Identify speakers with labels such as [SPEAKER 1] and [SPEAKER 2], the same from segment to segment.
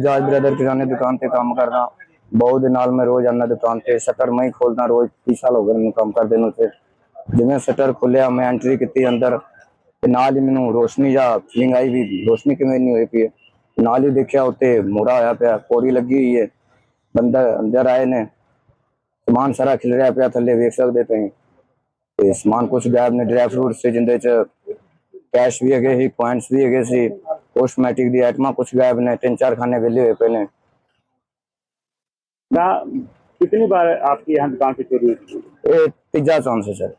[SPEAKER 1] Bajaj brother ਕਿਰਾਣੇ ਦੁਕਾਨ ਤੇ ਕੰਮ ਕਰਦਾ। ਬਹੁਤ ਦੇ ਨਾਲ ਮੈਂ ਰੋਜ਼ ਆਉਂਦਾ ਦੁਕਾਨ ਤੇ, ਸ਼ਟਰ ਮੈਂ ਹੀ ਖੋਲਦਾ ਰੋਜ਼ 30 ਸਾਲ ਹੋ ਗਏ ਮੈਨੂੰ ਕੰਮ ਕਰਦੇ ਨੂੰ ਤੇ ਜਿਵੇਂ ਸ਼ਟਰ ਖੁੱਲਿਆ, ਮੈਂ ਐਂਟਰੀ ਕੀਤੀ ਅੰਦਰ, ਤੇ ਨਾਲ ਹੀ ਮੈਨੂੰ ਰੋਸ਼ਨੀ ਜਾਂ ਫੀਲਿੰਗ ਆਈ ਵੀ ਰੋਸ਼ਨੀ ਕਿਵੇਂ ਨਹੀਂ ਹੋਈ ਪਈ ਨਾਲ ਹੀ ਦੇਖਿਆ ਉੱਤੇ ਮੋੜਾ ਹੋਇਆ ਪਿਆ, ਪੌੜੀ ਲੱਗੀ ਹੋਈ ਹੈ। ਬੰਦਾ ਅੰਦਰ ਆਏ ਨੇ, ਸਮਾਨ ਸਾਰਾ ਖਿਲ ਰਿਹਾ ਪਿਆ ਥੱਲੇ, ਵੇਖ ਸਕਦੇ ਤੁਸੀਂ। ਤੇ ਸਮਾਨ ਕੁਝ ਗਾਇਬ ਨੇ ਡਰਾਈ ਫਰੂਟ ਸੀ ਜਿੰਦੇ ਚ ਕੈਸ਼ ਵੀ ਹੈਗੇ ਸੀ ਪੁਆਇੰਟਸ ਵੀ ਹੈਗੇ ਸੀ। कॉस्मेटिक दी आइटमा कुछ गायब नहीं तीन चार खाने बिल्ली हुए पहले।
[SPEAKER 2] ना कितनी बार आपकी यहाँ दुकान से चोरी हुई?
[SPEAKER 1] तीजा चांस है सर।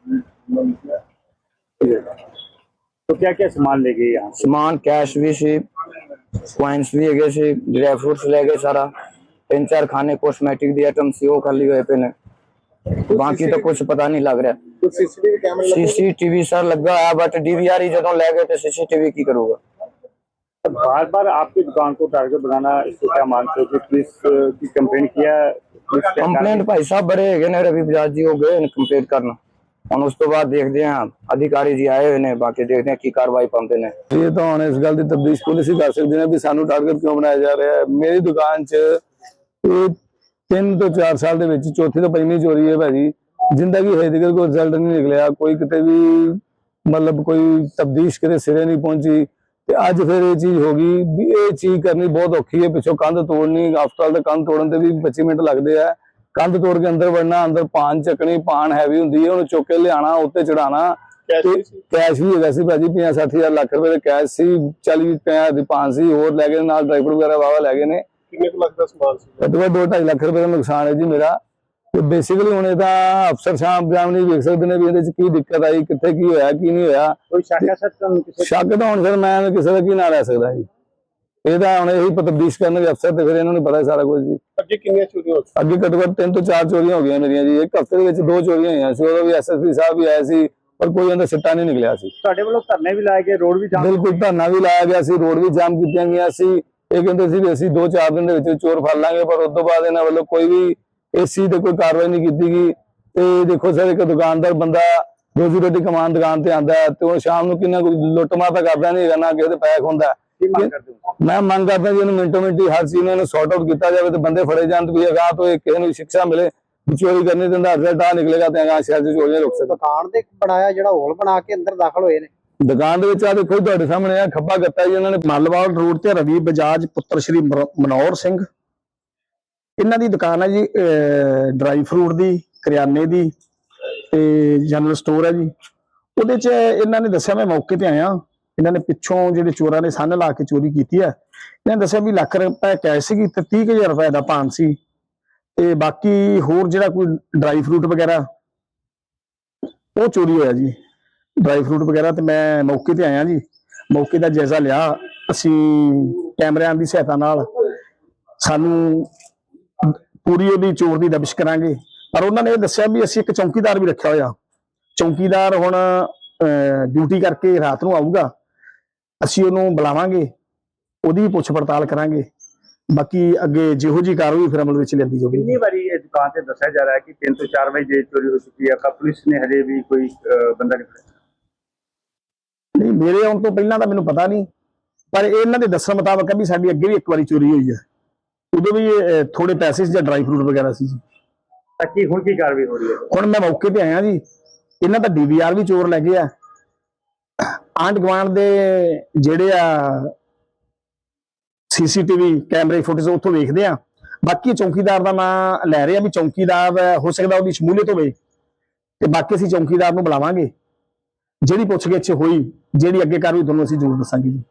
[SPEAKER 2] तो क्या क्या सामान ले गए यहाँ?
[SPEAKER 1] सामान कैश भी सी क्वाइंस भी है सी ड्राई फ्रूट्स ले गए सारा। तीन चार खाने कॉस्मेटिक दी आइटम सी वो खाली हुए पे तो बाकी तो कुछ पता
[SPEAKER 3] नहीं लग रहा। तो
[SPEAKER 1] सीसीटीवी सर लगा है बट डीवीआर ही जो ले गए तो सीसीटीवी की करूँगा।
[SPEAKER 2] बार बार आपकी दुकान को टारगेट बनाना इसको क्या मानते हो कि पुलिस अ, की कंप्लेंट किया पुलिस क्या
[SPEAKER 1] ਕੰਪਲੇਂਟ ਭਾਈ ਸਾਹਿਬ ਬੜੇ ਹੈਗੇ ਨੇ ਰਵੀ ਬਜਾਜ ਜੀ ਹੋ ਗਏ ਨੇ ਕੰਪਲੀਟ ਕਰਨ ਹੁਣ ਉਸ ਤੋਂ ਬਾਅਦ ਦੇਖਦੇ ਹਾਂ ਅਧਿਕਾਰੀ ਜੀ ਆਏ ਹੋਏ ਨੇ ਬਾਕੀ ਦੇਖਦੇ ਹਾਂ ਕੀ ਕਾਰਵਾਈ ਪਾਉਂਦੇ ਨੇ
[SPEAKER 4] ਇਹ ਤਾਂ ਹੁਣ ਇਸ ਗੱਲ ਦੀ ਤਬਦੀਸ਼ ਪੁਲਿਸ ਹੀ ਕਰ ਸਕਦੀ ਨੇ ਵੀ ਸਾਨੂੰ ਟਾਰਗੇਟ ਕਿਉਂ ਬਣਾਇਆ ਜਾ ਰਿਹਾ ਹੈ ਮੇਰੀ ਦੁਕਾਨ 'ਚ ਇਹ 3 ਤੋਂ 4 ਸਾਲ ਦੇ ਵਿੱਚ ਚੌਥੀ ਤੋਂ ਪੰਜਵੀਂ ਚੋਰੀ ਹੈ ਭਾਜੀ ਜਿੰਦਾ ਕਿ ਹਜੇ ਤੱਕ ਕੋਈ ਰਿਜ਼ਲਟ ਨਹੀਂ ਨਿਕਲਿਆ ਕੋਈ ਕਿਤੇ ਵੀ ਮਤਲਬ ਕੋਈ ਤਬਦੀਸ਼ ਕਿਤੇ ਸਿਰੇ ਨਹੀਂ ਪਹੁੰਚੀ ਤੇ ਅੱਜ ਫਿਰ ਇਹ ਚੀਜ਼ ਹੋ ਗਈ ਵੀ ਇਹ ਚੀਜ਼ ਕਰਨੀ ਬਹੁਤ ਔਖੀ ਹੈ ਪਿੱਛੋਂ ਕੰਧ ਤੋੜਨੀ ਆਫਟਰ ਦਾ ਕੰਧ ਤੋੜਨ ਤੇ ਵੀ 25 ਮਿੰਟ ਲੱਗਦੇ ਆ। ਕੰਧ ਤੋੜ ਕੇ ਅੰਦਰ ਵੜਨਾ ਅੰਦਰ ਪਾਨ ਚੱਕਣੀ ਪਾਨ ਹੈਵੀ ਹੁੰਦੀ ਹੈ ਉਹਨੂੰ ਚੁੱਕ ਕੇ ਲਿਆਣਾ ਉੱਤੇ ਚੜਾਣਾ
[SPEAKER 3] ਕੈਸ਼ ਵੀ
[SPEAKER 4] ਹੈਗਾ ਸੀ ਭਾਜੀ 50 60000 ਲੱਖ ਰੁਪਏ ਦੇ ਕੈਸ਼ ਸੀ 40 50 ਦੀ ਪਾਨ ਸੀ ਹੋਰ ਲੈ ਗਏ ਨਾਲ ਡਰਾਈਵਰ ਵਗੈਰਾ ਵਾਵਾ ਲੈ ਗਏ ਨੇ।
[SPEAKER 3] ਕਿੰਨੇ ਕੁ ਲੱਖ ਦਾ ਸਮਾਨ ਸੀ?
[SPEAKER 4] ਘੱਟੋ ਘੱਟ 2.5 ਲੱਖ ਰੁਪਏ ਦਾ ਨੁਕਸਾਨ ਹੈ ਜੀ ਮੇਰਾ। ਤੇ ਬੇਸਿਕਲੀ ਹੁਣ ਇਹਦਾ ਅਫਸਰ ਸਾਹਿਬ ਜਾਮਨੀ ਵੇਖ ਸਕਦੇ ਨੇ ਵੀ ਇਹਦੇ ਚ ਕੀ ਦਿੱਕਤ ਆਈ ਕਿੱਥੇ ਕੀ ਹੋਇਆ ਕੀ ਨਹੀਂ ਹੋਇਆ।
[SPEAKER 2] ਕੋਈ ਸ਼ੱਕ ਹੈ ਸਰ ਤੁਹਾਨੂੰ ਕਿਸੇ
[SPEAKER 4] ਸ਼ੱਕ ਤਾਂ ਹੁਣ ਫਿਰ ਮੈਂ ਕਿਸੇ ਦਾ ਕੀ ਨਾਂ ਲੈ ਸਕਦਾ ਜੀ। ਇਹਦਾ ਹੁਣ ਇਹੀ ਤਬਦੀਸ਼ ਕਰਨ ਦੇ ਅਫਸਰ ਤੇ ਫਿਰ ਇਹਨਾਂ ਨੂੰ ਪਤਾ ਸਾਰਾ ਕੁਝ ਜੀ।
[SPEAKER 3] ਅੱਗੇ ਕਿੰਨੀਆਂ ਚੋਰੀਆਂ ਹੋ
[SPEAKER 4] ਅੱਗੇ ਘੱਟੋ ਘੱਟ ਤਿੰਨ ਤੋਂ ਚਾਰ ਚੋਰੀਆਂ ਹੋ ਗਈਆਂ ਮੇਰੀਆਂ ਜੀ। ਇੱਕ ਹਫ਼ਤੇ ਦੇ ਵਿੱਚ ਦੋ ਚੋਰੀਆਂ ਹੋਈਆਂ ਸੀ ਉਦੋਂ ਵੀ ਐਸਐਸਪੀ ਸਾਹਿਬ ਵੀ ਆਏ ਸੀ ਪਰ ਕੋਈ ਅੰਦਰ ਸਿੱਟਾ ਨਹੀਂ ਨਿਕਲਿਆ ਸੀ।
[SPEAKER 2] ਤੁਹਾਡੇ ਵੱਲੋਂ ਧਰਨੇ ਵੀ ਲਾਏ ਗਏ ਰੋਡ ਵੀ ਜਾਮ
[SPEAKER 4] ਬਿਲਕੁਲ ਧਰਨਾ ਵੀ ਲਾਇਆ ਗਿਆ ਸੀ ਰੋਡ ਵੀ ਜਾਮ ਕੀਤੀਆਂ ਗਿਆ ਸੀ। ਇਹ ਕਹਿੰਦੇ ਸੀ ਵੀ ਅਸੀਂ 2-4 ਦਿਨ ਦੇ ਵਿੱਚ ਚੋਰ ਫੜ ਲਾਂਗੇ ਪਰ ਉਸ ਤੋਂ ਬਾਅਦ ਇਹਨਾਂ ਵੱਲੋਂ ਕੋਈ ਵੀ ਇਸ ਚੀਜ਼ ਤੇ ਕੋਈ ਕਾਰਵਾਈ ਨਹੀਂ ਕੀਤੀ ਗਈ। ਤੇ ਦੇਖੋ ਸਰ ਇੱਕ ਦੁਕਾਨਦਾਰ ਬੰਦਾ ਰੋਜ਼ੀ ਰੋਟੀ ਕਮਾਉਣ ਦੁਕਾਨ ਤੇ ਆਂਦਾ ਤੇ ਉਹ ਸ਼ਾਮ ਨੂੰ ਕਿੰਨਾ ਕੋਈ ਲੁੱਟ ਮਾਰ ਤਾਂ ਕਰਦਾ ਨਹੀਂ ਹੈਗਾ ਨਾ ਕਿਸੇ ਦੇ ਪੈਕ ਹੁੰਦਾ
[SPEAKER 2] ਕੀ
[SPEAKER 4] ਮੈਂ ਮੰਗ ਕਰਦਾ ਜੀ ਇਹਨੂੰ ਮਿੰਟੋ ਮਿੰਟੀ ਹਰ ਚੀਜ਼ ਨੂੰ ਇਹਨੂੰ ਸੌਰਟ ਆਊਟ ਕੀਤਾ ਜਾਵੇ ਤੇ ਬੰਦੇ ਫੜੇ ਜਾਣ ਤੇ ਵੀ ਅਗਾਂਹ ਤੋਂ ਇਹ ਕਿਸੇ ਨੂੰ ਸਿੱਖਿਆ ਮਿਲੇ। ਚੋਰੀ ਕਰਨੀ ਦਾ ਰਿਜ਼ਲਟ ਆ ਨਿਕਲੇਗਾ ਤੇ ਅਗਾਂਹ ਸ਼ਹਿਰ 'ਚ ਚੋਰੀਆਂ ਰੁਕ ਸਕਣ।
[SPEAKER 5] ਦੁਕਾਨ ਦੇ ਬਣਾਇਆ ਜਿਹੜਾ ਹੋਲ ਬਣਾ ਕੇ ਅੰਦਰ ਦਾਖਲ ਹੋਏ ਨੇ।
[SPEAKER 4] ਦੁਕਾਨ ਦੇ ਵਿੱਚ ਆ ਦੇਖੋ ਤੁਹਾਡੇ ਸਾਹਮਣੇ ਆ ਖੱਬਾ ਗੱਤਾ ਜੀ ਇਹਨਾਂ ਨੇ
[SPEAKER 6] ਮੱਲਵਾਲ ਰੋਡ ਤੇ ਰਵੀ ਬਜਾਜ ਪੁੱਤਰ ਸ਼੍ਰੀ ਮਨੋਹਰ ਸਿੰਘ। ਇਹਨਾਂ ਦੀ ਦੁਕਾਨ ਹੈ ਜੀ ਡਰਾਈ ਫਰੂਟ ਦੀ, ਕਰਿਆਨੇ ਦੀ ਤੇ ਜਨਰਲ ਸਟੋਰ ਹੈ ਜੀ। ਉਹਦੇ ਚ ਇਹਨਾਂ ਨੇ ਦੱਸਿਆ ਮੈਂ ਮੌਕੇ ਤੇ ਆਇਆ। ਇਹਨਾਂ ਨੇ ਪਿੱਛੋਂ ਜਿਹੜੇ ਚੋਰਾਂ ਨੇ ਸੰਨ ਲਾ ਕੇ ਚੋਰੀ ਕੀਤੀ ਹੈ ਇਹਨਾਂ ਨੇ ਦੱਸਿਆ ਵੀ ਲੱਖ ਰੁਪਏ ਕੈਸ਼ ਸੀਗੀ ਤੇ 30000 ਰੁਪਏ ਦਾ ਪਾਨ ਸੀ। ਤੇ ਬਾਕੀ ਹੋਰ ਜਿਹੜਾ ਕੋਈ ਡਰਾਈ ਫਰੂਟ ਵਗੈਰਾ, ਉਹ ਚੋਰੀ ਹੋਇਆ ਜੀ। ਡਰਾਈ ਫਰੂਟ ਵਗੈਰਾ ਤੇ ਮੈਂ ਮੌਕੇ ਤੇ ਆਇਆ ਜੀ। ਮੌਕੇ ਦਾ ਜਾਇਜ਼ਾ ਲਿਆ। ਅਸੀਂ ਕੈਮਰਿਆਂ ਦੀ ਸਹਾਇਤਾ ਨਾਲ ਸਾਨੂੰ ਪੂਰੀ ਉਹਦੀ ਚੋਰ ਦੀ ਦਬਿਸ਼ ਕਰਾਂਗੇ। ਪਰ ਉਹਨਾਂ ਨੇ ਇਹ ਦੱਸਿਆ ਵੀ ਅਸੀਂ ਇੱਕ ਚੌਕੀਦਾਰ ਵੀ ਰੱਖਿਆ ਹੋਇਆ। ਚੌਕੀਦਾਰ ਹੁਣ ਡਿਊਟੀ ਕਰਕੇ ਰਾਤ ਨੂੰ ਆਊਗਾ। ਅਸੀਂ ਉਹਨੂੰ ਬੁਲਾਵਾਂਗੇ। ਉਹਦੀ ਪੁੱਛ ਪੜਤਾਲ ਕਰਾਂਗੇ। ਬਾਕੀ ਅੱਗੇ ਜਿਹੋ ਜੀ ਕਾਰਵਾਈ ਫਿਰ ਅਮਲ ਵਿੱਚ ਲਿਆਂਦੀ ਜਾਊਗੀ।
[SPEAKER 2] ਕਿੰਨੀ ਵਾਰੀ ਇਹ ਦੁਕਾਨ ਤੇ ਦੱਸਿਆ ਜਾ ਰਿਹਾ ਹੈ ਕਿ 3 ਤੋਂ 4 ਵਜੇ ਚੋਰੀ ਹੋ ਚੁੱਕੀ ਹੈ ਪਰ ਪੁਲਿਸ ਨੇ ਹਜੇ ਵੀ ਕੋਈ ਬੰਦਾ ਨਹੀਂ ਫੜਿਆ।
[SPEAKER 6] ਨਹੀਂ ਮੇਰੇ ਆਉਣ ਤੋਂ ਪਹਿਲਾਂ ਤਾਂ ਮੈਨੂੰ ਪਤਾ ਨਹੀਂ। ਪਰ ਇਹਨਾਂ ਦੇ ਦੱਸਣ ਮੁਤਾਬਕ ਵੀ ਸਾਡੀ ਅੱਗੇ ਵੀ ਇੱਕ ਵਾਰੀ ਚੋਰੀ ਹੋਈ ਹੈ। ਉਦੋਂ ਵੀ ਥੋੜੇ ਪੈਸੇ ਸੀ ਜਾਂ ਡਰਾਈ ਫਰੂਟ ਵਗੈਰਾ ਸੀ ਜੀ।
[SPEAKER 2] ਤਾਂ ਕੀ ਹੁਣ ਕੀ ਕਾਰਵਾਈ ਹੋ ਰਹੀ ਹੈ?
[SPEAKER 6] ਹੁਣ ਮੈਂ ਮੌਕੇ ਤੇ ਆਇਆ ਜੀ। ਇਹਨਾਂ ਦਾ ਡੀਵੀਆਰ ਵੀ ਚੋਰ ਲੈ ਗਏ ਆ। ਆਂਢ ਗੁਆਂਢ ਦੇ ਜਿਹੜੇ ਆ ਸੀਸੀਟੀਵੀ ਕੈਮਰੇ ਫੁਟੇਜ ਉੱਥੋਂ ਵੇਖਦੇ ਆ। ਬਾਕੀ ਚੌਕੀਦਾਰ ਦਾ ਨਾਂ ਲੈ ਰਹੇ ਆ ਵੀ ਚੌਕੀਦਾਰ ਹੋ ਸਕਦਾ ਉਹਦੀ ਸ਼ਮੂਲੀਅਤ ਹੋਵੇ। ਤੇ ਬਾਕੀ ਅਸੀਂ ਚੌਕੀਦਾਰ ਨੂੰ ਬੁਲਾਵਾਂਗੇ। ਜਿਹੜੀ ਪੁੱਛਗਿੱਛ ਹੋਈ ਜਿਹੜੀ ਅੱਗੇ ਕਾਰਵਾਈ ਤੁਹਾਨੂੰ ਅਸੀਂ ਜ਼ਰੂਰ ਦੱਸਾਂਗੇ ਜੀ।